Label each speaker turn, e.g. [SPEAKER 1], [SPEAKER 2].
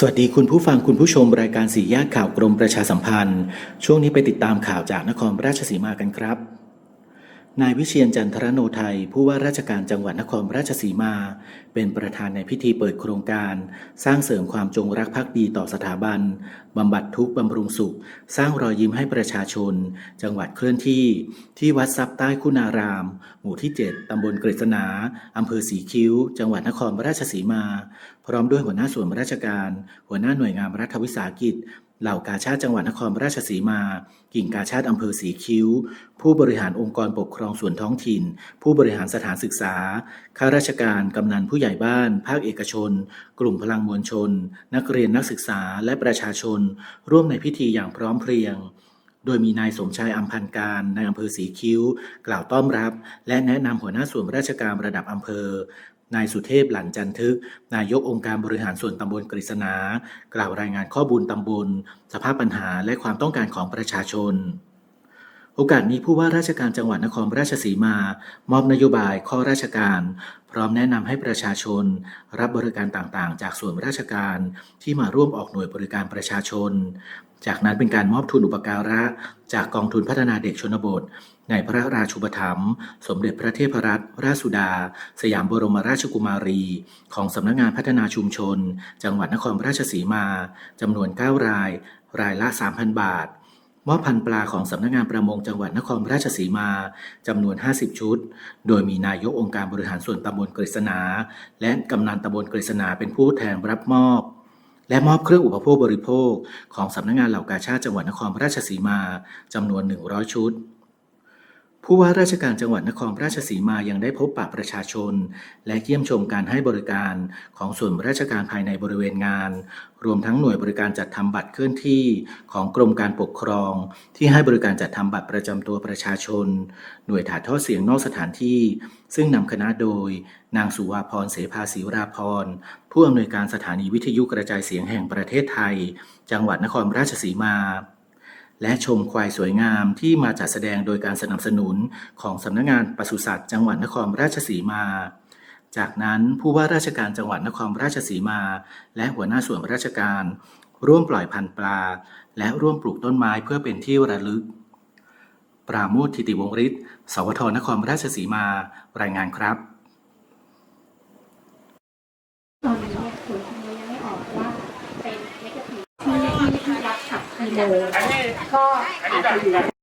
[SPEAKER 1] สวัสดีคุณผู้ฟังคุณผู้ชมรายการสี่แยกข่าวกรมประชาสัมพันธ์ ช่วงนี้ไปติดตามข่าวจากนครราชสีมากันครับ นายวิเชียนจันทรโนไทย ผู้ว่าราชการจังหวัดนครราชสีมา เป็นประธานในพิธีเปิดโครงการ สร้างเสริมความจงรักภักดีต่อสถาบันบำบัดทุกข์บำรุงสุข สร้างรอยยิ้มให้ประชาชน จังหวัดเคลื่อนที่ ที่วัดทรัพย์ใต้คุณาราม หมู่ที่ 7 ตำบลกฤษณาอำเภอสีคิ้ว จังหวัดนครราชสีมา พร้อมด้วยหัวหน้าส่วนราชการ หัวหน้าหน่วยงานรัฐวิสาหกิจ เหล่ากาชาติจังหวัดนครราชสีมา กิ่งกาชาติอำเภอสีคิ้ว ผู้บริหารองค์กรปกครองส่วนท้องถิ่น ผู้บริหารสถานศึกษา ข้าราชการ กำนันผู้ใหญ่บ้าน ภาคเอกชน กลุ่มพลังมวลชน นักเรียนนักศึกษาและประชาชน ร่วมในพิธีอย่างพร้อมเพรียง โดยมีนายสมชายอัมพันการในอำเภอสีคิ้ว กล่าวต้อนรับ และแนะนำหัวหน้าส่วนราชการระดับอำเภอ นายสุเทพหลันจันทึก นายกองค์การบริหารส่วนตำบลกฤษณา กล่าวรายงานข้อมูลตำบล สภาพปัญหาและความต้องการของประชาชน โอกาสนี้ผู้ว่าราชการจังหวัดนครราชสีมา มอบนโยบายข้อราชการ พร้อมแนะนำให้ประชาชน รับบริการต่างๆ จากส่วนราชการที่มาร่วมออกหน่วยบริการประชาชน จากนั้นเป็นการมอบทุนอุปการะ จากกองทุนพัฒนาเด็กชนบท ในพระราชูปถัมภ์สมเด็จพระเทพรัตนราชสุดา สยามบรมราชกุมารี ของสำนักงานพัฒนาชุมชน จังหวัดนครราชสีมาจำนวน 9 ราย รายละ 3,000 บาท มอบพันปลาของสำนักงานประมงจังหวัดนครราชสีมาจำนวน 50 ชุด โดยมีนายกองค์การบริหารส่วนตำบลกฤษณา และกำนันตำบลกฤษณาเป็นผู้แทนรับมอบ และมอบเครื่องอุปโภคบริโภค ของสำนักงานเหล่ากาชาติจังหวัดนครราชสีมาจำนวน 100 ชุด ผู้ว่าราชการจังหวัดนครราชสีมายังได้พบปะประชาชน และเยี่ยมชมการให้บริการของส่วนราชการภายในบริเวณงาน รวมทั้งหน่วยบริการจัดทำบัตรเคลื่อนที่ของกรมการปกครอง ที่ให้บริการจัดทำบัตรประจำตัวประชาชน หน่วยถ่ายทอดเสียงนอกสถานที่ ซึ่งนำคณะโดย นางสุวาพรเสภาศิราพรผู้อำนวยการสถานีวิทยุกระจายเสียงแห่งประเทศไทย จังหวัดนครราชสีมา และชมควายสวยงามที่มาจัดแสดงโดยการสนับสนุนของสำนักงานปศุสัตว์จังหวัดนครราชสีมา จากนั้นผู้ว่าราชการจังหวัดนครราชสีมา และหัวหน้าส่วนราชการ ร่วมปล่อยพันธุ์ปลา และร่วมปลูกต้นไม้เพื่อเป็นที่ระลึก ปราโมทธิติวงศ์ฤทธิ์สวทนครราชสีมา รายงานครับ
[SPEAKER 2] ตอนนี้เนี่ยผลทางนี้ยังไม่ออกว่าเป็นเน กี่โมงก็อาจจะอยู่